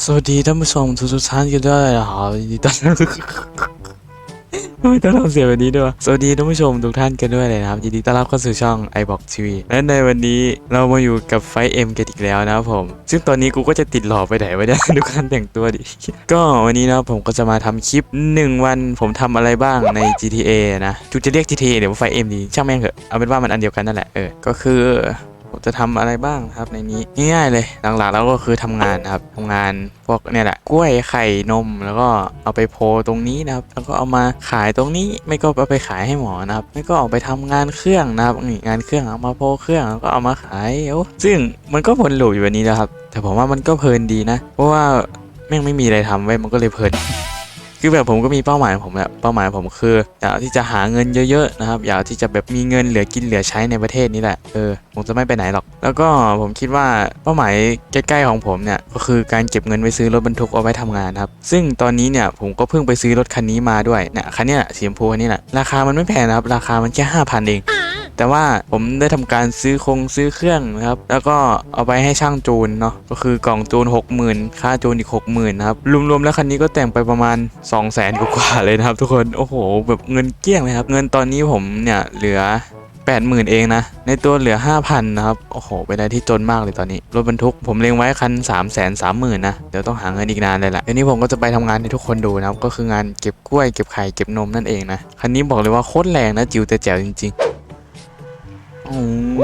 สวัสดีท่านผู้ชมทุกทุกท่านกันด้วยนะครับยินดีต้อนรับไม่ต้องทำเสียงแบบนี้ด้วยวะสวัสดีท่านผู้ชมทุกท่านกันด้วยเลยนะครับ ยินดีต้อนรับเข้าสู่ช่อง i b o x TV และในวันนี้เรามาอยู่กับไฟเอ็มกันอีกแล้วนะครับผม ซึ่งตอนนี้กูก็จะติดหล่อไปไหนวะเนี่ยดูการแต่งตัวดิ ก็วันนี้นะผมก็จะมาทำคลิป 1 วันผมทำอะไรบ้างใน GTA นะจุจะเรียก GTA เดี๋ยวไฟเอ็มดีช่างแม่งเถอะเอาเป็นว่ามันอันเดียวกันนั่นแหละเออก็คือ ผมจะทำอะไรบ้างครับในนี้ง่ายๆเลยหลักๆแล้วก็คือทำงานครับทำงานพวกเนี่ยแหละกล้วยไข่นม แล้วก็เอาไปโพลตรงนี้นะครับ แล้วก็เอามาขายตรงนี้ไม่ก็เอาไปขายให้หมอนะครับ ไม่ก็เอาไปทำงานเครื่องนะครับงานเครื่องเอามาโพลเครื่องแล้วก็เอามาขายโอ้ซึ่งมันก็วนลูอยู่แบบนี้นะครับ แต่ผมว่ามันก็เพลินดีนะ เพราะว่าแม่งไม่มีอะไรทำไว้มันก็เลยเพลิน คือแบบผมก็มีเป้าหมายของผมแหละเป้าหมายผมคืออยากที่จะหาเงินเยอะๆนะครับอยากที่จะแบบมีเงินเหลือกินเหลือใช้ในประเทศนี้แหละเออผมจะไม่ไปไหนหรอก แล้วก็ผมคิดว่าเป้าหมายใกล้ๆของผมเนี่ยก็คือการเก็บเงินไว้ซื้อรถบรรทุกเอาไว้ทำงานครับซึ่งตอนนี้เนี่ยผมก็เพิ่งไปซื้อรถคันนี้มาด้วยเนี่ยคันนี้สีชมพูคันนี้แหละราคามันไม่แพงนะครับราคามันแค่ห้าพันเอง แต่ว่าผมได้ทำการซื้อคงซื้อเครื่องนะครับ แล้วก็เอาไปให้ช่างจูนเนาะก็คือกล่องจูน 60,000 ค่าจูนอีก 60,000นะครับรวมๆแล้วคันนี้ก็แต่งไปประมาณ 2 0 0 0 0 0กว่าเลยนะครับ ทุกคนโอ้โห แบบเงินเกลี้ยงเลยครับ เงินตอนนี้ผมเนี่ยเหลือ80,000 เองนะ ในตัวเหลือ 5,000 นะครับ โอ้โห เป็นอะไรที่จนมากเลยตอนนี้ รถบรรทุกผมเล็งไว้คัน 3 3 0 0 0 0นะ เดี๋ยวต้องหาเงินอีกนานเลยแหละเดี๋ยวนี้ผมก็จะไปทำงานให้ทุกคนดูนะครับ ก็คืองานเก็บกล้วย เก็บไข่ เก็บนมนั่นเองนะ คันนี้บอกเลยว่าโคตรแรงนะ จิ๋วแต่แจ๋วจริง ๆ อื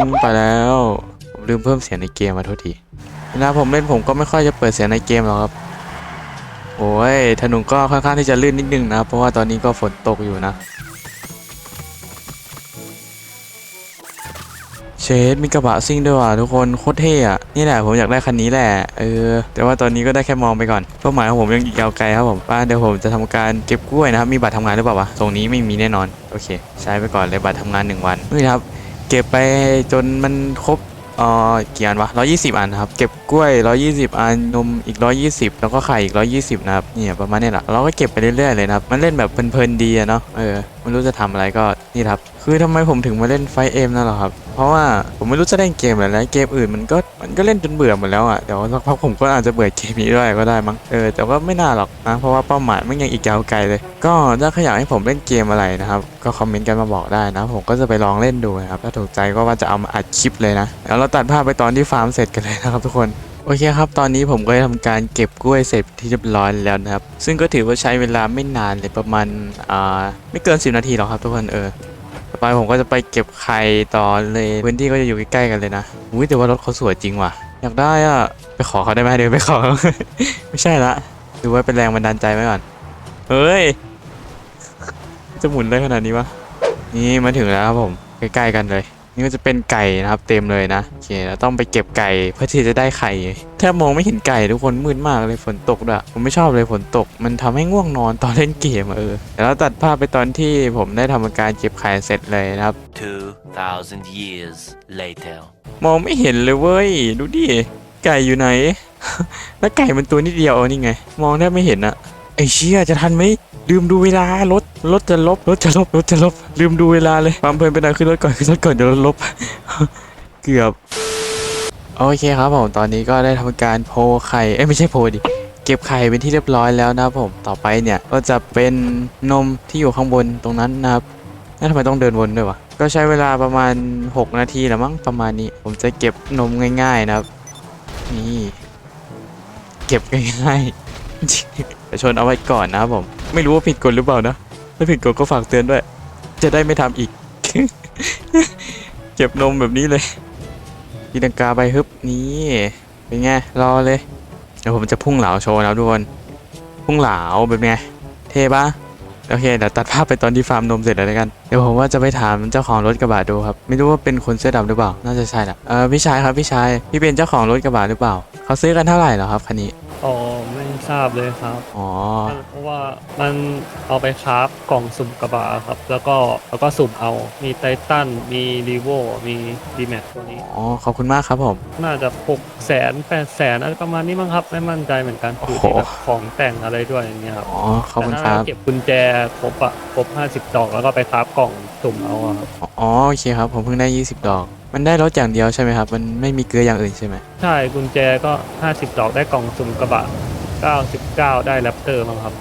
มไปแล้วผมลืมเพิ่มเสียงในเกมมาโทษทีเวลาผมเล่นผมก็ไม่ค่อยจะเปิดเสียงในเกมหรอกครับ โอ้ยถนนก็ค่อนข้างที่จะลื่นนิดนึงนะ เพราะว่าตอนนี้ก็ฝนตกอยู่นะ เชดมีกระบะซิ่งด้วยว่ะทุกคนโคตรเท่อะนี่แหละผมอยากได้คันนี้แหละเออแต่ว่าตอนนี้ก็ได้แค่มองไปก่อนเป้าหมายของผมยังอีกยาวไกลครับผมว่าเดี๋ยวผมจะทำการเก็บกล้วยนะครับมีบัตรทำงานหรือเปล่าวะตรงนี้ไม่มีแน่นอนโอเค ใช้ไปก่อนเลยบัตรทำงานหนึ่งวันนี่ครับ เก็บไปจนมันครบเอ่อกี่อันวะร้อยี่สิบอันครับ เก็บกล้วยร้อยี่สิบอันนมอีกร้อยี่สิบแล้วก็ไข่อีกร้อยี่สิบนะครับเนี่ยประมาณนี้แหละเราก็เก็บไปเรื่อยๆเลยนะครับ มันเล่นแบบเพลินๆดีอะเนาะเออไม่รู้จะทำอะไรก็นี่ครับ คือทำไมผมถึงมาเล่นไฟเอ็มนั่นหรอครับ เพราะว่าผมไม่รู้จะเล่นเกมอะไรแล้วเกมอื่นมันก็มันก็เล่นจนเบื่อหมดแล้วอะเดี๋ยวสักพักผมก็อาจจะเบื่อเกมนี้ด้วยก็ได้มั้งเออแต่ว่าไม่น่าหรอกนะเพราะว่าเป้าหมายมันยังอีกยาวไกลเลย ก็ถ้าใครอยากให้ผมเล่นเกมอะไรนะครับก็คอมเมนต์กันมาบอกได้นะ ผมก็จะไปลองเล่นดูนะครับถ้าถูกใจก็ว่าจะเอามาอัดคลิปเลยนะแล้วเราตัดภาพไปตอนที่ฟาร์มเสร็จกันเลยนะครับทุกคนโอเคครับ ตอนนี้ผมก็ได้ทำการเก็บกล้วยเสร็จที่เรียบร้อยแล้วนะครับ ซึ่งก็ถือว่าใช้เวลาไม่นานเลยประมาณอ่าไม่เกิน 10 นาทีหรอกครับทุกคนเออ ต่อไปผมก็จะไปเก็บไข่ต่อเลยพื้นที่ก็จะอยู่ใกล้ๆกันเลยนะอุ้ยแต่ว่ารถเขาสวยจริงว่ะ อยากได้อะไปขอเขาได้ไหมเดี๋ยวไปขอ ไม่ใช่ละดูไว้เป็นแรงบันดาลใจไว้ก่อนเฮ้ยจะหมุนได้ขนาดนี้วะนี่มาถึงแล้วครับผมใกล้ๆกันเลย นี่ก็จะเป็นไก่นะครับ เต็มเลยนะโอเคเราต้องไปเก็บไก่เพื่อที่จะได้ไข่แทบมองไม่เห็นไก่ทุกคนมืดมากเลยฝนตกด้วยผมไม่ชอบเลยฝนตก มันทำให้ง่วงนอนตอนเล่นเกมอะเออแต่เราตัดภาพไปตอนที่ผมได้ทำการเก็บไข่เสร็จเลยนะครับ 2,000 years later. มองไม่เห็นเลยเว้ยดูดิไก่อยู่ไหน แล้วไก่มันตัวนิดเดียวเอานี่ไง มองแทบไม่เห็นอะ ไอเชี่ยจะทันไหมลืมดูเวลารถรถจะลบรถจะลบรถจะลบลืมดูเวลาเลยความเพลินไปหน่อยขึ้นรถก่อนขึ้นรถก่อนเดี๋ยวรถลบ เกือบโอเคครับผมตอนนี้ก็ได้ทำการโพไข่เอ้ยไม่ใช่โพดิเก็บไข่เป็นที่เรียบร้อยแล้วนะผมต่อไปเนี่ยก็จะเป็นนมที่อยู่ข้างบนตรงนั้นนะครับนั่นทำไมต้องเดินวนด้วยวะก็ใช้เวลาประมาณ 6 นาทีแล้วมั้งประมาณนี้ ผมจะเก็บนมง่าย ๆนะครับนี่เก็บง่ายๆ แต่ชนเอาไว้ก่อนนะครับผม ไม่รู้ว่าผิดกฎหรือเปล่านะ ถ้าผิดกฎก็ฝากเตือนด้วย จะได้ไม่ทำอีก เก็บนมแบบนี้เลยตีดังกาไปฮึบนี่ เป็นไง รอเลย เดี๋ยวผมจะพุ่งเหลาโชว์นะทุกคน พุ่งเหลาแบบไง เท่ปะโอเคเดี๋ยวตัดภาพไปตอนที่ฟาร์มนมเสร็จแล้วกัน เดี๋ยวผมว่าจะไปถามเจ้าของรถกระบะดูครับ ไม่รู้ว่าเป็นคนเสื้อดำหรือเปล่า น่าจะใช่แหละเออพี่ชายครับพี่ชาย พี่เป็นเจ้าของรถกระบะหรือเปล่า เขาซื้อกันเท่าไหร่เหรอครับคันนี้ อ๋อไม่ทราบเลยครับอ๋อ เพราะว่ามันเอาไปคราฟกล่องสุ่มกระบะครับ แล้วก็แล้วก็สุ่มเอามีไททันมีรีโวมีดีแม็กตัวนี้ อ๋อ ขอบคุณมากครับผม น่าจะหกแสนแปดแสนอะไรประมาณนี้มั้งครับ ไม่มั่นใจเหมือนกันโอ้อยู่โห ที่แบบของแต่งอะไรด้วยอย่างเงี้ยครับอ๋อ ขอบคุณคแต่รัถ้าบเก็บกุญแจครบอะครบห้าสิบดอกแล้วก็ไปคราฟกล่องสุ่มเอาอะครับ อ๋อ โอเคครับ ผมเพิ่งได้ 20 ดอก มันได้รถอย่างเดียวใช่ไหมครับ มันไม่มีเกลืออย่างอื่นใช่ไหมใช่กุญแจก็ห้าสิบดอกได้กล่องสุ่มกระบะ99ได้แรปเตอร์มั้งครับ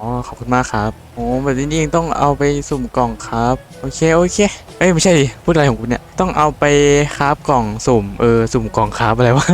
อ๋อขอบคุณมากครับโอ้แบบนี้นี่เองต้องเอาไปสุ่มกล่องครับโอเคโอเคเอ้ยไม่ใช่ดิพูดอะไรของคุณเนี่ยต้องเอาไปคราฟกล่องสุ่มเออสุ่มกล่องคราฟอะไรวะ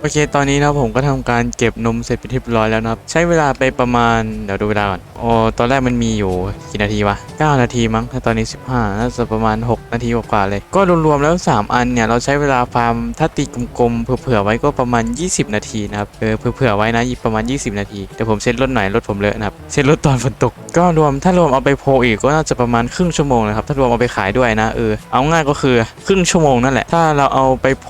โอเค ตอนนี้นะผมก็ทำการเก็บนมเสร็จเป็นที่เรียบร้อยแล้วนะครับ ใช้เวลาไปประมาณ เดี๋ยวดูเวลาก่อนอ๋อตอนแรกมันมีอยู่กี่นาทีวะ 9 นาทีมั้งถ้าตอนนี้ 15 น่าจะประมาณ 6 นาทีกว่าๆเลย ก็รวมๆแล้ว 3 อันเนี่ย เราใช้เวลาฟาร์มถ้าตีกลมๆเผื่อๆไว้ก็ประมาณ 20 นาทีนะครับ เออเผื่อๆไว้นะประมาณ 20 นาทีเดี๋ยวผมเซ็ตรถหน่อยรถผมเลอะนะครับ เซ็ตรถตอนฝนตก ก็รวมถ้ารวมเอาไปโพอีกก็น่าจะประมาณครึ่งชั่วโมงนะครับถ้ารวมเอาไปขายด้วยนะเออเอาง่ายก็คือครึ่งชั่วโมงนั่นแหละถ้าเราเอาไปโพ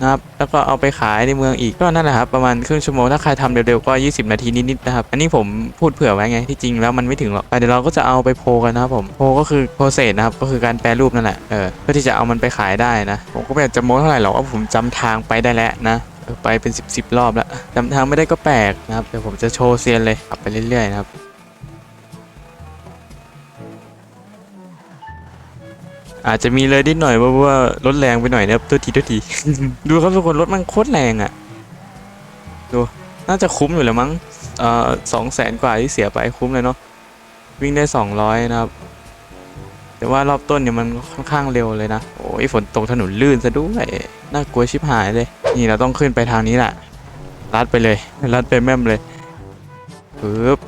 นะครับแล้วก็เอาไปขายในเมืองอีกก็นั่นแหละครับประมาณครึ่งชั่วโมงถ้าใครทำเร็วๆก็ 20 นาทีนิดๆนะครับอันนี้ผมพูดเผื่อไว้ไงที่จริงแล้วมันไม่ถึงหรอกแต่เดี๋ยวเราก็จะเอาไปโพกันนะครับผมโพก็คือโปรเซสนะครับก็คือการแปรรูปนั่นแหละเออเพื่อที่จะเอามันไปขายได้นะผมก็ไม่อยากจะโม้เท่าไหร่หรอกว่าผมจำทางไปได้แล้วนะไปเป็น 10บสรอบแล้วจำทางไม่ได้ก็แปลกนะครับเดี๋ยวผมจะโชว์เซียนเลยขับไปเรื่อยๆนะครับ อาจจะมีเลยนิดหน่อยเพราะว่ารถแรงไปหน่อยนะครับตัวทีตัวทีดูครับทุกคนรถมันโคตรแรงอะ่ะดูน่าจะคุ้มอยู่แล้วมั้งเอ่อสองแสนกว่าที่เสียไปคุ้มเลยเนาะวิ่งได้สองร้อยนะครับ แต่ว่ารอบต้นเนี่ยมันค่อนข้างเร็วเลยนะ โอ้ยฝนตกถนนลื่นซะด้วยน่ากลัวชิบหายเลย นี่เราต้องขึ้นไปทางนี้แหละลัดไปเลยลัดไปแม่มเลยปึ๊บ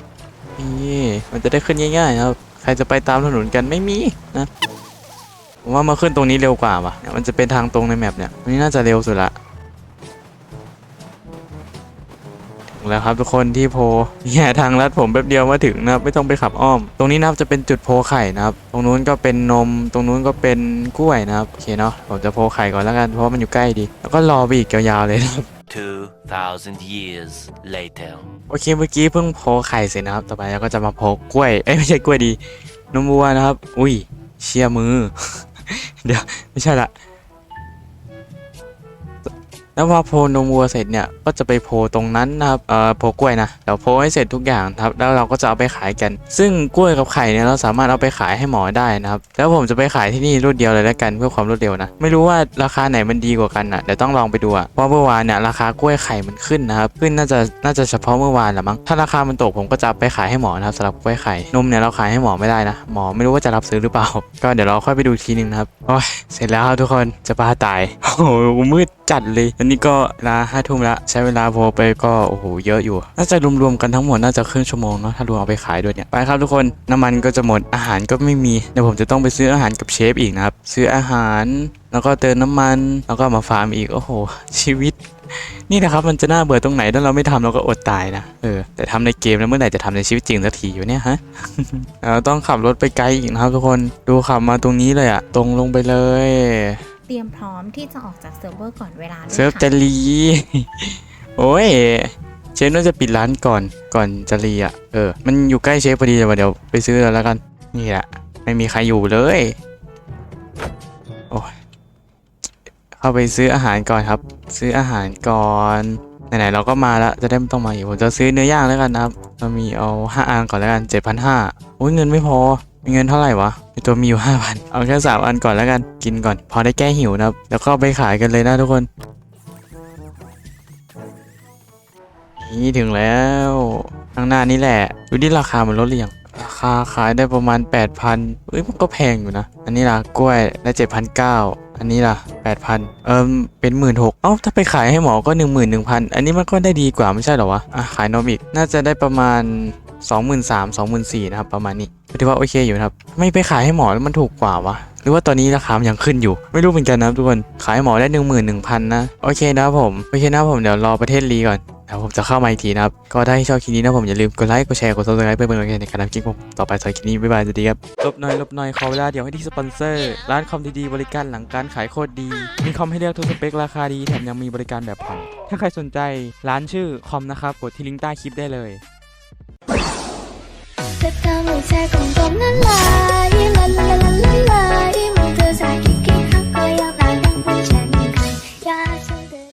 นี่มันจะได้ขึ้นง่ายๆนะครับ ใครจะไปตามถนนกันไม่มีนะ ผมว่ามาขึ้นตรงนี้เร็วกว่าว่ะเนี่ยมันจะเป็นทางตรงในแมปเนี่ยอันนี้น่าจะเร็วสุดละถึงแล้วครับทุกคนที่โพเนี่ยทางลัดผมแป๊บเดียวมาถึงนะครับไม่ต้องไปขับอ้อม ตรงนี้นะครับจะเป็นจุดโพไข่นะครับ ตรงนู้นก็เป็นนม ตรงนู้นก็เป็นกล้วยนะครับโอเคเนาะผมจะโพไข่ก่อนแล้วกันเพราะว่ามันอยู่ใกล้ดี แล้วก็รอไปอีกยาวๆเลยนะครับ2,000 years later. โอเคเมื่อกี้เพิ่งโพไข่เสร็จนะครับ ต่อไปเราก็จะมาโพกล้วย เอ้ยไม่ใช่กล้วยดี นมวัวนะครับ อุ้ยเชียมือ เดี๋ยวไม่ใช่ละ แล้วพอโพนมวัวเสร็จเนี่ยก็จะไปโพตรงนั้นนะครับเอ่อโพกล้วยนะเดี๋ยวโพให้เสร็จทุกอย่างครับแล้วเราก็จะเอาไปขายกัน ซึ่งกล้วยกับไข่เนี่ยเราสามารถเอาไปขายให้หมอได้นะครับแล้วผมจะไปขายที่นี่รวดเดียวเลยแล้วกันเพื่อความรวดเร็วนะไม่รู้ว่าราคาไหนมันดีกว่ากันอะเดี๋ยวต้องลองไปดูอะเพราะเมื่อวานเนี่ยราคากล้วยไข่มันขึ้นนะครับขึ้นน่าจะน่าจะเฉพาะเมื่อวานแหละมั้งถ้าราคามันตกผมก็จะไปขายให้หมอนะครับสำหรับกล้วยไข่นมเนี่ยเราขายให้หมอไม่ได้นะหมอไม่รู้ว่าจะรับซื้อหรือเปล่า ก็เดี๋ยวเราค่อยไปดูทีนึงนะครับโอ้ยเสร็จแล้วทุกคนจะบ้าตายโอ้โหมืดจัดเลยันนี้ก็ลาห้าทุ่มละใช้เวลาโพลไปก็โอ้โหเยอะอยู่น่าจะรวมๆกันทั้งหมดน่าจะครึ่งชั่วโมงเนาะถ้ารวมเอาไปขายด้วยเนี่ยไปครับทุกคนน้ำมันก็จะหมดอาหารก็ไม่มีเดี๋ยวผมจะต้องไปซื้ออาหารกับเชฟอีกนะครับซื้ออาหารแล้วก็เติมน้ำมันแล้วก็มาฟาร์มอีกโอ้โห ชีวิต นี่นะครับมันจะน่าเบื่อตรงไหนถ้าเราไม่ทำเราก็อดตายนะเออแต่ทำในเกมแล้วเมื่อไหร่จะทำในชีวิตจริงสักทีอยู่เนี่ยฮะเราต้องขับรถไปไกลอีกนะครับทุกคนดูขับมาตรงนี้เลยอะตรงลงไปเลย เตรียมพร้อมที่จะออกจากเซิร์ฟเวอร์ก่อนเวลาด้วยเซิร์ฟค่ะจะรี โอ้ย เชฟน่าจะปิดร้านก่อน ก่อนจะรีอะ เออ มันอยู่ใกล้เชฟพอดีเลยว่ะเดี๋ยวไปซื้อแล้วกัน นี่แหละ ไม่มีใครอยู่เลย โอ้ย เข้าไปซื้ออาหารก่อนครับ ซื้ออาหารก่อน ไหนๆเราก็มาแล้ว จะได้ไม่ต้องมาอีก ผมจะซื้อเนื้อย่างแล้วกันนะครับ เรามีเอาห้าอันก่อนแล้วกันเจ็ดพันห้าโอ้ยเงินไม่พอ มีเงินเท่าไหร่วะในตัวมีอยู่ห้าพันเอาแค่สามอันก่อนแล้วกันกินก่อน พอได้แก้หิวนะครับ แล้วก็ไปขายกันเลยนะทุกคน นี่ถึงแล้วข้างหน้านี่แหละ ดูดิราคามันลดหรือยังราคาขายได้ประมาณ 8,000เอ้ยมันก็แพงอยู่นะ อันนี้ล่ะกล้วยได้7,900อันนี้ล่ะ 8,000เอิมเป็น 16,000เอ้าถ้าไปขายให้หมอก็ 11,000 อันนี้มันก็ได้ดีกว่าไม่ใช่เหรอวะอะขายนมอีก น่าจะได้ประมาณ 23,000 24,000นะครับประมาณนี้ก็ถือว่าโอเคอยู่นะครับ ไม่ไปขายให้หมอแล้วมันถูกกว่าวะหรือว่าตอนนี้ราคามันยังขึ้นอยู่ ไม่รู้เหมือนกันนะทุกคนขายให้หมอได้ 11,000นะโอเคนะครับผมโอเคนะครับผมเดี๋ยวรอประเทศลีก่อนเดี๋ยวผมจะเข้ามาอีกทีนะครับ ก็ถ้าชอบคลิปนี้นะผมอย่าลืมกดไลค์กดแชร์กด subscribe เพื่อเป็นกำลังใจในการทำคลิปผมต่อไปสำหรับคลิปนี้ บ๊ายบายสวัสดีครับ ลบหน่อย ลบหน่อย ขอเวลาเดี๋ยวให้ที่สปอนเซอร์ ร้านคอมดีๆ บริการหลังการขายโคตรดี มีคอมให้เลือกทุกสเปค ราคาดี แถมยังมีบริการแบบผ่อนถ้าใครสนใจร้านชื่อคอมนะครับกดที่ลิงก์ใต้คลิปได้เลย จะทำให้ใจของผมนั้นลายละละละละลายเมื่อเธอสายกิ๊กกิ๊กก็อยากตายดัง